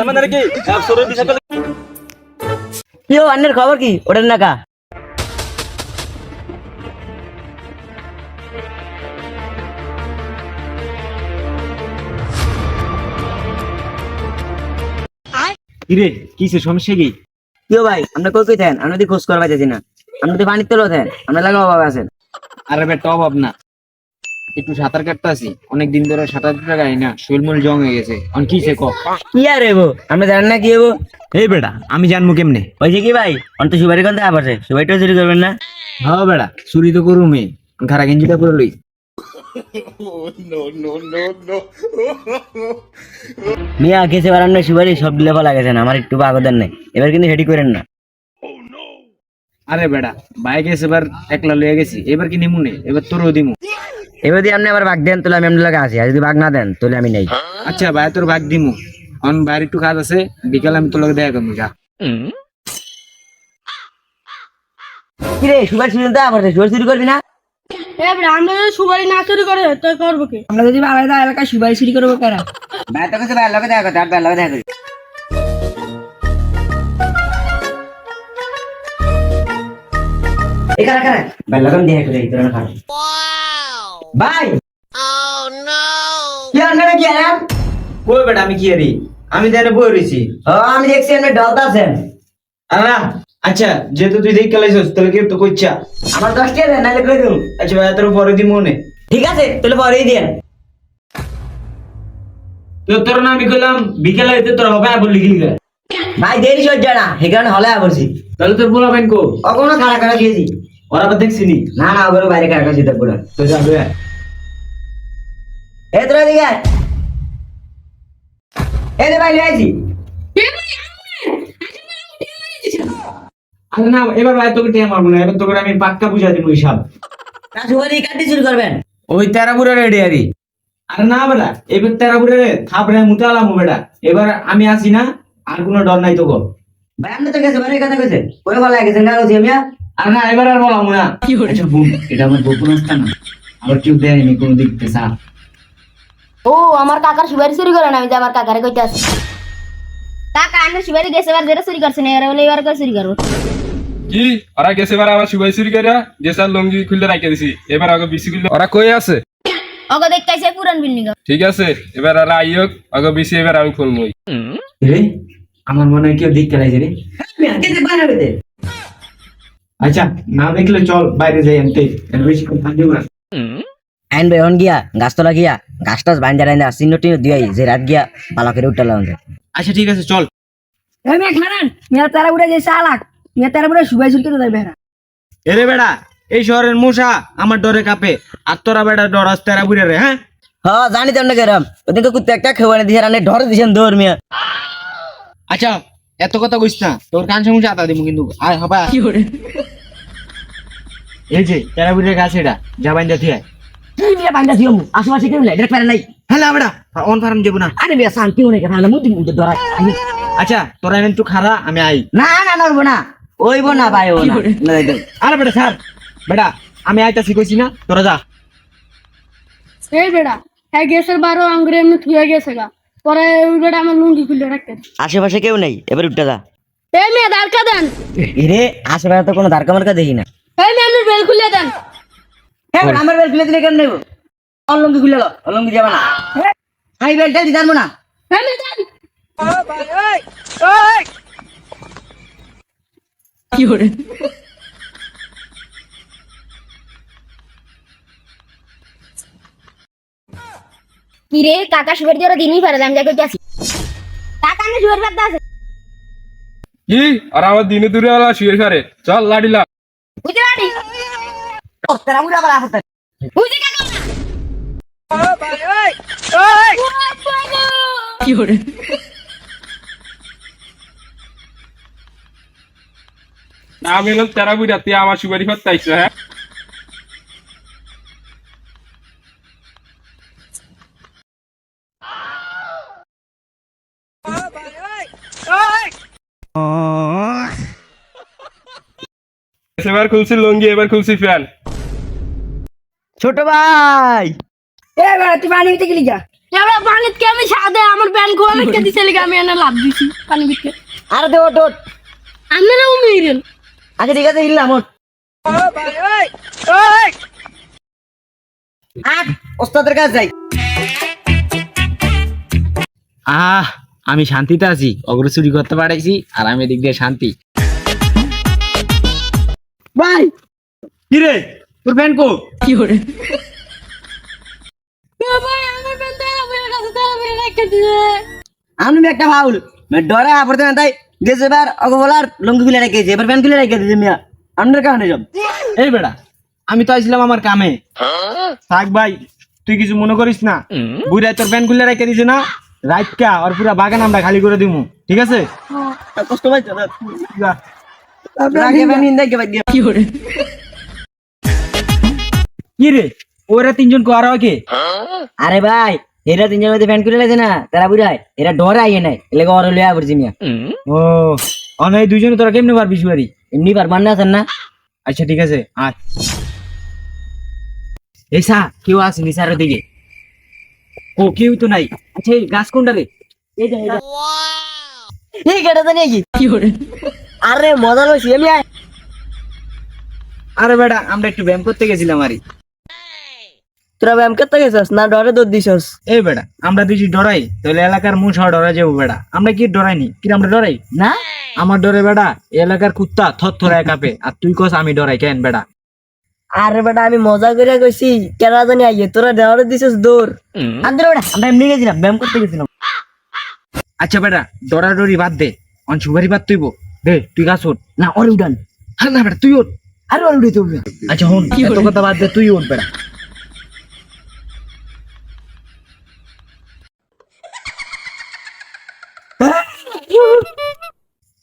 তার মানে কি অন্যের খবর কি? ওটার নাকা? কিরে কিসে সমস্যা কি? কি ভাই আমরা কই কই থাকেন? আমরা তো খোঁজ করবা চাইছি না। আমরা তো পানির তলো থাকেন। আমরা লাগা অভাব আছেন। আরে বেটা অভাব না। একটু সাঁতার কাটতে আসি। অনেকদিন ধরে সাঁতার গাই না শৈলমূল জং হয়ে গেছে। অন কি সে কি আর এবো আমরা জানেন না কি এবো এই বেটা আমি জানব কেমনে? হয়েছে কি ভাই? অন্ত সুবারি কোন দেখা পারছে সুবারিটাও চুরি করবেন না? হ্যাঁ বেটা চুরি তো করু মে খারা গেঞ্জিটা করে লই। মিয়া গেছে বার আমরা সুবারি সব দিলে ভালো গেছেন আমার একটু বাগদার নেই। এবার কিন্তু হেডি করেন না। আরে বেটা বাইক এসে এবার একলা লয়ে গেছি। এবার কি নিমুনে এবার তোরও দিমু। এবার যদি আপনি আবার বাগ দেন তাহলে আমি আপনার লাগে আসি আর যদি বাগ না দেন তাহলে আমি নেই। আচ্ছা ভাই তোর ভাগ দিমু। অন বাইরে একটু কাজ আছে বিকালে আমি তোর লগে দেখা করব যা। চুরি চুরি করবি না? এবার আমরা যদি না চুরি করে তো করব কি? আমরা যদি আলাদা এলাকায় সুবাই চুরি করব কারা ভাই তো ভাই লগে দেখা করতে আর ভাই লগে দেখা করি। এখানে এখানে ভাই লগে দেখা করি তোর খারাপ ভাই কি আনবে কি আনাম কই বেটা আমি কি আরি আমি তাহলে বই রইছি। ও আমি দেখছি আপনি ডলতা আছেন আরে না আচ্ছা যেহেতু তুই দেখে লাইছস তাহলে কি তো কইছা আমার দশ টাকা দেন নাহলে করে দেবো আচ্ছা ভাই তোর পরে দিমু নে। ঠিক আছে তাহলে পরেই দিন তো তোর না আমি কইলাম বিকেলে হইতে তোর হবে আবার লিখলি গা ভাই দেরি সজ্জা না হলে বলছি তাহলে তোর বলা বাইন কো? কখনো খাড়া খাড়া দিয়েছি ওরা আবার দেখছিনি? না না ওগুলো বাইরে খাড়া দিতে পুরো তো। এ তোরা দিকে ভাই আরে না এবার ভাই তোকে টেয়া মারবো না এবার তোকে আমি পাক্কা বুঝা দিব হিসাব। না কাটি শুরু করবেন। ওই রেডি আরি আরে না বেটা এবার থাপড়ে মুতে আলাম বেটা। এবার আমি আসি না আর কোনো ডর নাই তোকে। ভাই তো গেছে বাড়ির কথা কইছে ওই ভালো গেছেন না আমি আর না এবার আর বলাম না। আচ্ছা বোন এটা আমার গোপন স্থান না। আবার কেউ দেয়নি কোনো দিক থেকে ও আমার কাকার সুপারি চুরি করে না আমি যে আমার কাকারে কইতে আসি। কাকা আমি সুপারি গেছে এবার যেটা চুরি করছে না এবার বলে এবার করে চুরি করব? কি? ওরা গেছে এবার আবার সুবাই চুরি করে গেছে আর লঙ্গি খুললে রাখে দিছি। এবার আগে বিসি খুললে ওরা কই আছে? ওকে দেখতেছে পুরান বিল্ডিং ঠিক আছে এবার আর আইয়ক আগে বিসি এবার আমি খুলবো রে আমার মনে হয় কেউ দেখতে লাগছে রে। কেতে বানাবে দে। আচ্ছা না দেখলে চল বাইরে যাই আনতে। এর বেশি কথা থাকবে না। আইন ভাই হন গিয়া গাছতলা গিয়া গাছ টাছ বাইন জারাইন চিহ্ন টিহ্ন দিয়াই যে রাত গিয়া ভালো করে উঠতে লাগবে আচ্ছা ঠিক আছে চল। এই মেয়ে খারান মেয়ে তারা উড়ে যে চালাক মেয়ে তারা উড়ে সুবাই দেয় বেড়া এরে বেড়া এই শহরের মশা আমার ডরে কাঁপে আর তোরা বেড়া ডরাস তেরা বুড়ে রে হ্যাঁ? হ্যাঁ জানি তো কেরম ওদিনকে কুত্তে একটা খেয়ে দিছে রান্নে ঢরে দিছেন দৌড় মিয়া। আচ্ছা এত কথা কইস না তোর কান সমুচে আতা দিমু কিন্তু। আয় হবা এই যে তেরা বুড়ে গাছ এটা যা বাইন্দা কি মেয়ে বান্ধা দিও আশেপাশে কেউ নাই নাই। হ্যাঁ বেড়া অন ফার্ম যাব না। আরে মেয়ে শান্তি অনেক না মুদি মুদি ধরা আচ্ছা তোরা একটু খারা আমি আই। না না নড়বো না। ওইব না ভাই ও না। আরে বেটা স্যার বেটা আমি আইতাছি কইছি না তোরা যা। এই বেড়া হ্যাঁ বারো আঙ্গুরে এমনি থুয়ে গেছে গা। পরে ওই বেড়া আমার লুঙ্গি খুলে রাখতে আশেপাশে কেউ নেই এবার উঠতে যা। এই মেয়ে দাঁড়কা দেন। এরে আশেপাশে তো কোনো ধারকা মার্কা দেখি না। এই মেয়ে আপনি বেল খুলে দেন। হ্যাঁ আমার বেল খুলে দিলে কেন নেব অলঙ্গি খুলে লো অলঙ্গি যাবে না। আমি বেলটা দিতে পারব না দেন কি রে কাকা সুপারি দিয়ে ওরা দিনই পারে আমি যা কইতে আসি। কাকা আমি আছে কি? আর আমার দিনে দূরে আলা শুয়ে চল লাডিলা তারা বুঝি কি হরে না আমি হলাম তেরা বুড়া তুই আমার ফাত তাইছো হ্যাঁ? এবার খুলছি লঙ্গি এবার খুলছি ফ্যান ছোট ভাই। এ বেড়া তুই পানি দিতে গেলি যা এবার পানিতে কে আমি সাদে আমার ব্যাংক খোলা রেখে দিছে লিগা আমি এনে লাভ দিছি পানি বিকে আরে দে ওট ওট আপনারা উমিরেন আচ্ছা ঠিক আছে হিললাম ওট আট ওস্তাদের কাছে যাই। আহ আমি শান্তিতে আছি অগ্র চুরি করতে পারাইছি আর আমি এদিক দিয়ে শান্তি। ভাই! কি রে তোর ফ্যান কো। কি করে? আমি একটা ফাউল। ডরা পড়তে না তাই গেছে এবার অগবলার লঙ্গি খুলে রেখেছে এবার প্যান্ট খুলে রেখে দিয়েছে মিয়া। আপনার কারণে সব এই বেড়া আমি তো আইছিলাম আমার কামে। থাক ভাই তুই কিছু মনে করিস না। বুড়াই তোর প্যান খুলে রেখে দিছে না? রাইটকা আর পুরা বাগান আমরা খালি করে দিমু। ঠিক আছে? কষ্ট পাইছো না? যা। রাখে প্যান্ট ইন দেখে বাদ কি করে? কি রে? ওরা তিনজন কো আর কে? আরে ভাই এরা তিনজন মধ্যে প্যান্ট খুলে লেছে না? তারা বুঝায় এরা ডরা আইয়ে নাই। এলাকা ওর লিয়া পড়ছি মিয়া ও অনেক দুইজনে তোরা কেমনে পারবি সুয়ারি এমনি পারবার না আছেন না? আচ্ছা ঠিক আছে আয়। এই সা কেউ আসেনি স্যারের দিকে? ও কেউ তো নাই। আচ্ছা এই গাছ কোনটা রে? এই যে, এই তো নাকি কি? করে আরে মজা লইছি আমি আরে বেটা আমরা একটু ব্যায়াম করতে গেছিলাম আরে। তোরা ব্যায়াম করতে গেছস না ডরে দৌড় দিছস? এই বেটা আমরা দুজি ডরাই তাহলে এলাকার মুখ সহ ডরা যাব বেটা আমরা কি ডরাইনি? কি আমরা ডরাই? না। আমার ডরে বেটা এই এলাকার কুত্তা থর থরায় কাঁপে আর তুই কস আমি ডরাই কেন বেটা আরে বেটা আমি মজা করে কইছি কেরা জানি আইয়ে তোরা ডরে দিছস দৌড়। আন্দরে বেটা আমরা এমনি গেছিলাম ব্যায়াম করতে গেছিলাম। আচ্ছা বেটা ডরা ডরি বাদ দে। অন সুগারি বাদ তুইব। দে তুই গাছ ওঠ না ওরে উঠান। হ্যাঁ না বেটা তুই ওঠ। আরে ওরে উঠে তুমি আচ্ছা হন। এত কথা বাদ দে তুই ওঠ বেটা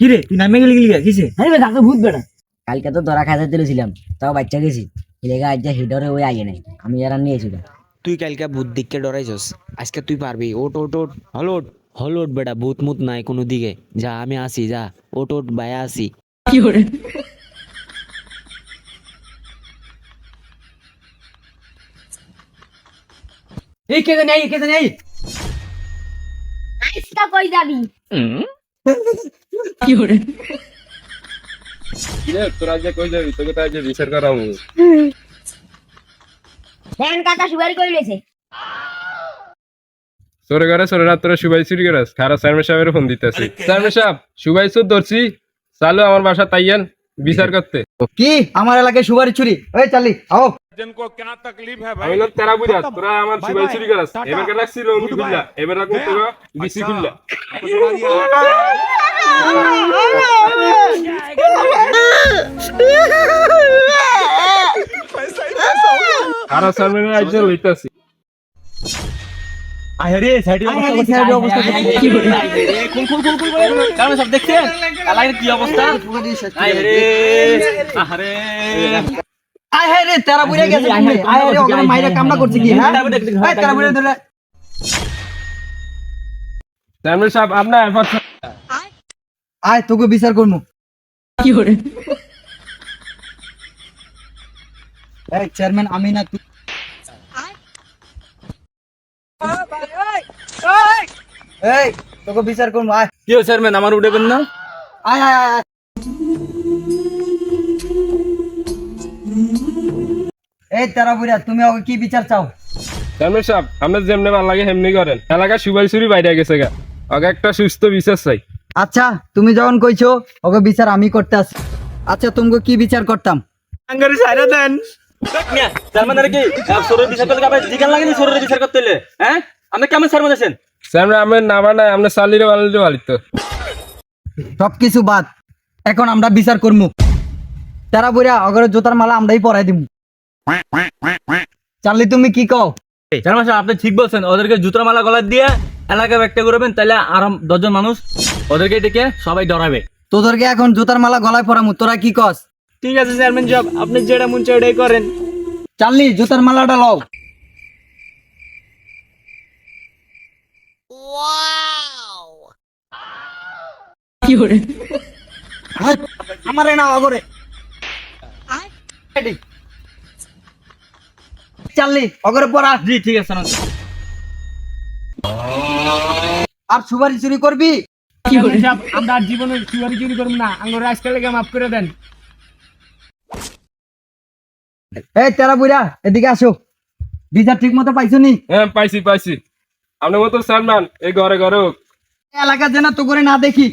কি রে তুই নামে গেলি গেলি কিসে আরে বেটা তো ভূত বেটা কালকে তো ধরা খাইতে দিয়েছিলাম তাও বাচ্চা গেছি। এলাকা আজ যা হিডরে ওই আইয়ে নাই আমি যারা নিয়েছি তুই কালকে ভূত দিককে ডরাইছস আজকে তুই পারবি ওট ওট ওট হলোট হলোট বেটা ভূত মুত নাই কোনো দিকে। যা আমি আসি যা ওট ওট বায়া আসি। কি করে এই কে জানি এই কে জানি এই। আইসটা কই যাবি? কি করে তোরা যে কই যাবি? তোকে তাই যে বিচার করাবো ব্যাংক কাকা সুপারি কই লইছে সরে করে সরে রাত তোরা সুবাই চুরি খারা সারমে সাহেবের ফোন দিতেছি। সারমে সাহেব সুবাই চুর ধরছি। চালু আমার বাসা তাইয়ান। বিচার করতে। কি? আমার এলাকায় সুগারি চুরি। ওই চালি আও। আমি না তেরা বুঝা তোরা আমার সুবাই চুরি করাস। এবার কেন রাখছি রঙ্গি খুললা এবার রাখুন তোকে বিসি খুললা। খারা সারমে আইছে লইতাছি। আরে সাইডে অবস্থা কি করে কারণ সব দেখছেন? এলাকার কি অবস্থা? আরে আরে আয় হায় রে তেরা বুড়ে গেছে আয় রে ওখানে মাইরা কামনা করছে কি হ্যাঁ এই তেরা বুড়ে ধরে। সারমে সাহেব আপনার এফার্ট আয় তোকে বিচার করমু। কি করে? এই চেয়ারম্যান আমি না তুই এই তোকে বিচার করমু আয়। কি চেয়ারম্যান? আমার উঠেবেন না? আয় আয় আয়, এই তেরা বুড়া তুমি ওকে কি বিচার চাও? সারমে সাহেব আপনার যেমনি ভালো লাগে হেমনি করেন। এলাকা সুবাই চুরি বাইরে গেছে গা। আগে একটা সুস্থ বিচার চাই। আচ্ছা তুমি যখন কইছো ওকে বিচার আমি করতে আসি আচ্ছা তুমি কি বিচার করতাম? আঙ্গারি সাইরা দেন। চেয়ারম্যান কি? সরের বিচার করতে আপনি জিগান লাগেনি সরের বিচার করতে হলে হ্যাঁ? আপনি কেমন চেয়ারম্যান আছেন? আমার আমরা সালিরে বালিত বাদ। এখন আমরা বিচার করমু। তারা বুড়া অগরে জোতার মালা আমরাই পরাই দিমু। চার্লি তুমি কি কও? চেয়ারম্যান সাহেব আপনি ঠিক বলছেন ওদেরকে জুতোর মালা গলায় দিয়ে এলাকা একটা করবেন তাহলে আরাম দশজন মানুষ ওদেরকে ডেকে সবাই ডরাবে। তোদেরকে এখন জুতার মালা গলায় পরামু তোরা কি কস? ঠিক আছে চেয়ারম্যান সাহেব আপনি যেটা মন চাই ওটাই করেন। চার্লি জুতার মালাটা লও। কি করে আমারে না অগরে চার্লি অগরে পরা জি ঠিক আছে আর সুপারি চুরি করবি? আমরা আর জীবনে চুরি চুরি করব না। আঙ্গুর আজকাল লেগে মাফ করে দেন। এই তেরা বুড়া এদিকে আসো। বিচার ঠিক মতো পাইছো নি? হ্যাঁ পাইছি পাইছি। আপনার মতো এই ঘরে ঘরে হোক। এলাকা যেন তো করে না দেখি।